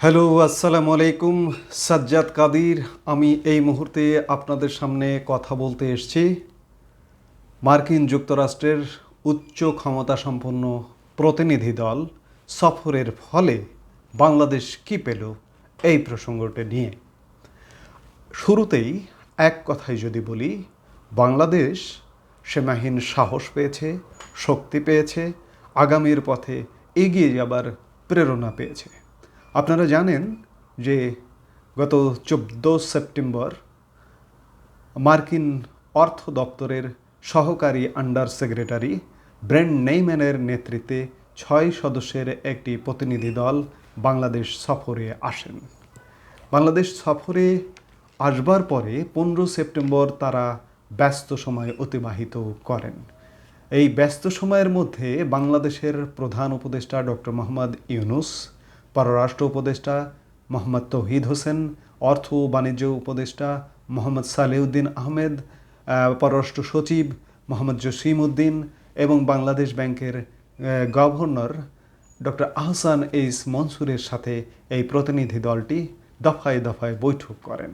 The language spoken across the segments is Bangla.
হ্যালো, আসসালামু আলাইকুম। সাজ্জাদ কাদির, আমি এই মুহূর্তে আপনাদের সামনে কথা বলতে এসেছি। মার্কিন যুক্তরাষ্ট্রের উচ্চ ক্ষমতা সম্পন্ন প্রতিনিধি দল সফরের ফলে বাংলাদেশ কী পেল এই প্রসঙ্গটি নিয়ে। শুরুতেই এক কথাই যদি বলি, বাংলাদেশ সীমাহীন সাহস পেয়েছে, শক্তি পেয়েছে, আগামীর পথে এগিয়ে যাবার প্রেরণা পেয়েছে। আপনারা জানেন যে গত চোদ্দ সেপ্টেম্বর মার্কিন অর্থ দপ্তরের সহকারী আন্ডার সেক্রেটারি ব্র্যান্ড নেইম্যানের নেতৃত্বে ছয় সদস্যের একটি প্রতিনিধি দল বাংলাদেশ সফরে আসেন। বাংলাদেশ সফরে আসবার পরে পনেরো সেপ্টেম্বর তারা ব্যস্ত সময় অতিবাহিত করেন। এই ব্যস্ত সময়ের মধ্যে বাংলাদেশের প্রধান উপদেষ্টা ডক্টর মোহাম্মদ ইউনুস পররাষ্ট্র উপদেষ্টা মোহাম্মদ তৌহিদ হোসেন, অর্থ ও বাণিজ্য উপদেষ্টা মোহাম্মদ সালেউদ্দিন আহমেদ পররাষ্ট্র সচিব মোহাম্মদ জসিম উদ্দিন এবং বাংলাদেশ ব্যাংকের গভর্নর ডক্টর আহসান এইস মনসুরের সাথে এই প্রতিনিধি দলটি দফায় দফায় বৈঠক করেন।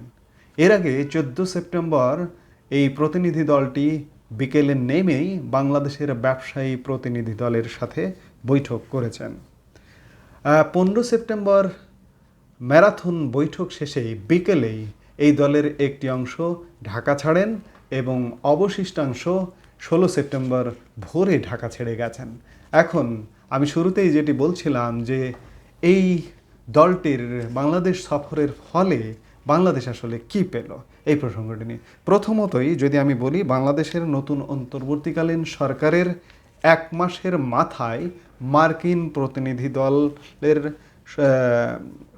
এর আগে চোদ্দ সেপ্টেম্বর এই প্রতিনিধি দলটি বিকেলে নেমেই বাংলাদেশের ব্যবসায়ী প্রতিনিধি দলের সাথে বৈঠক করেছেন। পনেরো সেপ্টেম্বর ম্যারাথন বৈঠক শেষে বিকেলেই এই দলের একটি অংশ ঢাকা ছাড়েন এবং অবশিষ্টাংশ ষোলো সেপ্টেম্বর ভোরে ঢাকা ছেড়ে গেছেন। এখন আমি শুরুতেই যেটি বলছিলাম যে এই দলটির বাংলাদেশ সফরের ফলে বাংলাদেশ আসলে কি পেল এই প্রসঙ্গটি নিয়ে। প্রথমতই যদি আমি বলি, বাংলাদেশের নতুন অন্তর্বর্তীকালীন সরকারের এক মাসের মাথায় মার্কিন প্রতিনিধি দলের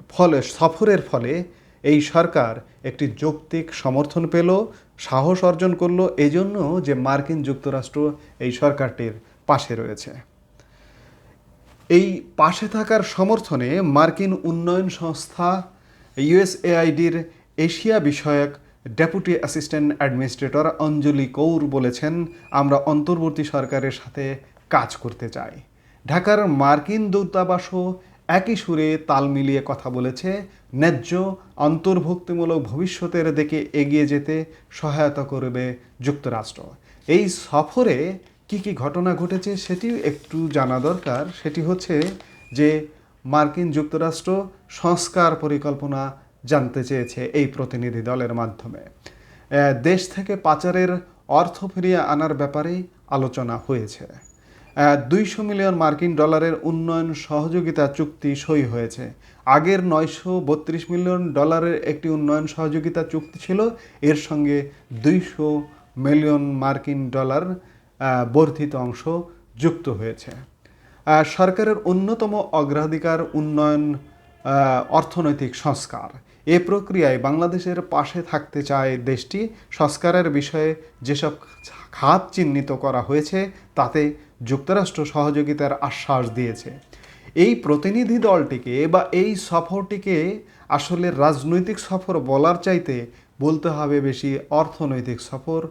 ফলে, সফরের ফলে এই সরকার একটি যৌক্তিক সমর্থন পেল, সাহস অর্জন করল, এজন্য যে মার্কিন যুক্তরাষ্ট্র এই সরকারটির পাশে রয়েছে। এই পাশে থাকার সমর্থনে মার্কিন উন্নয়ন সংস্থা, ইউএসএআইডির এশিয়া বিষয়ক deputy assistant administrator Anjali Kaur বলেছেন, আমরা অন্তর্বর্তী সরকারের সাথে কাজ করতে চাই। ঢাকার মার্কিন দূতাবাসও একই সুরে তাল মিলিয়ে কথা বলেছে, ন্যায্য, অন্তর্ভুক্তিমূলক ভবিষ্যতের দিকে এগিয়ে যেতে সহায়তা করবে যুক্তরাষ্ট্র। এই সফরে কি কি ঘটনা ঘটেছে সেটি একটু জানা দরকার। সেটি হচ্ছে যে মার্কিন যুক্তরাষ্ট্র সংস্কার পরিকল্পনা জানতে চেয়েছে এই প্রতিনিধি দলের মাধ্যমে। দেশ থেকে পাচারের অর্থ ফিরিয়ে আনার ব্যাপারে আলোচনা হয়েছে। দুইশো মিলিয়ন মার্কিন ডলারের উন্নয়ন সহযোগিতা চুক্তি সই হয়েছে। আগের নয়শো বত্রিশ মিলিয়ন ডলারের একটি উন্নয়ন সহযোগিতা চুক্তি ছিল, এর সঙ্গে দুইশো মিলিয়ন মার্কিন ডলার বর্ধিত অংশ যুক্ত হয়েছে। সরকারের অন্যতম অগ্রাধিকার উন্নয়ন অর্থনৈতিক সংস্কার। এ প্রক্রিয়ায় বাংলাদেশের পাশে থাকতে চায় দেশটি। সংস্কারের বিষয়ে যেসব খাত চিহ্নিত করা হয়েছে, তাতে যুক্তরাষ্ট্র সহযোগিতার আশ্বাস দিয়েছে। এই প্রতিনিধি দলটিকে বা এই সফরটিকে আসলে রাজনৈতিক সফর বলার চাইতে বলতে হবে বেশি অর্থনৈতিক সফর।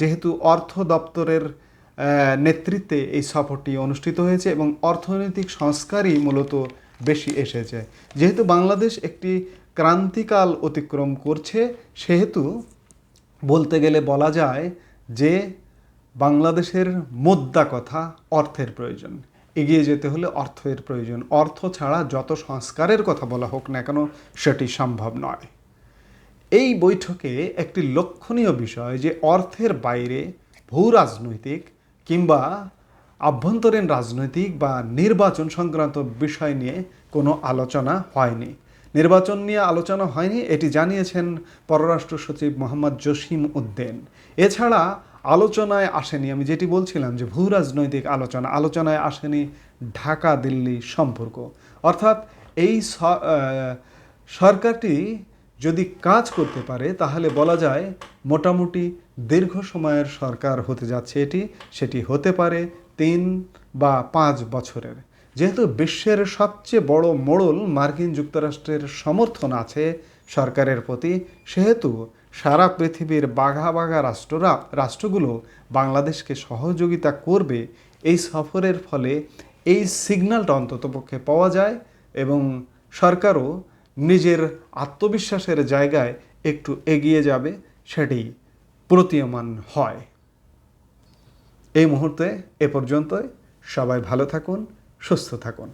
যেহেতু অর্থ দপ্তরের নেতৃত্বে এই সফরটি অনুষ্ঠিত হয়েছে এবং অর্থনৈতিক সংস্কারই মূলত বেশি এসেছে। যেহেতু বাংলাদেশ একটি ক্রান্তিকাল অতিক্রম করছে, সেহেতু বলতে গেলে বলা যায় যে বাংলাদেশের মোদ্দা কথা অর্থের প্রয়োজন। এগিয়ে যেতে হলে অর্থের প্রয়োজন। অর্থ ছাড়া যত সংস্কারের কথা বলা হোক না কেন, সেটি সম্ভব নয়। এই বৈঠকে একটি লক্ষণীয় বিষয় যে অর্থের বাইরে ভূ রাজনৈতিক কিংবা আভ্যন্তরীণ রাজনৈতিক বা নির্বাচন সংক্রান্ত বিষয় নিয়ে কোনো আলোচনা হয়নি। নির্বাচন নিয়ে আলোচনা হয়নি, এটি জানিয়েছেন পররাষ্ট্র সচিব মোহাম্মদ জসিম উদ্দিন। এছাড়া আলোচনায় আসেনি, আমি যেটি বলছিলাম যে ভূ রাজনৈতিক আলোচনা, আলোচনায় আসেনি ঢাকা দিল্লি সম্পর্ক। অর্থাৎ এই সরকারটি যদি কাজ করতে পারে, তাহলে বলা যায় মোটামুটি দীর্ঘ সময়ের সরকার হতে যাচ্ছে এটি, সেটি হতে পারে তিন বা পাঁচ বছরের। যেহেতু বিশ্বের সবচেয়ে বড় মোড়ল মার্কিন যুক্তরাষ্ট্রের সমর্থন আছে সরকারের প্রতি, সেহেতু সারা পৃথিবীর বাঘা বাঘা রাষ্ট্ররা, রাষ্ট্রগুলো বাংলাদেশকে সহযোগিতা করবে এই সফরের ফলে এই সিগন্যালটা অন্ততপক্ষে পাওয়া যায় এবং সরকারও নিজের আত্মবিশ্বাসের জায়গায় একটু এগিয়ে যাবে, সেটি প্রতীয়মান হয়। এই মুহূর্তে এ পর্যন্তই। সবাই ভালো থাকুন সুস্থ থাকুন।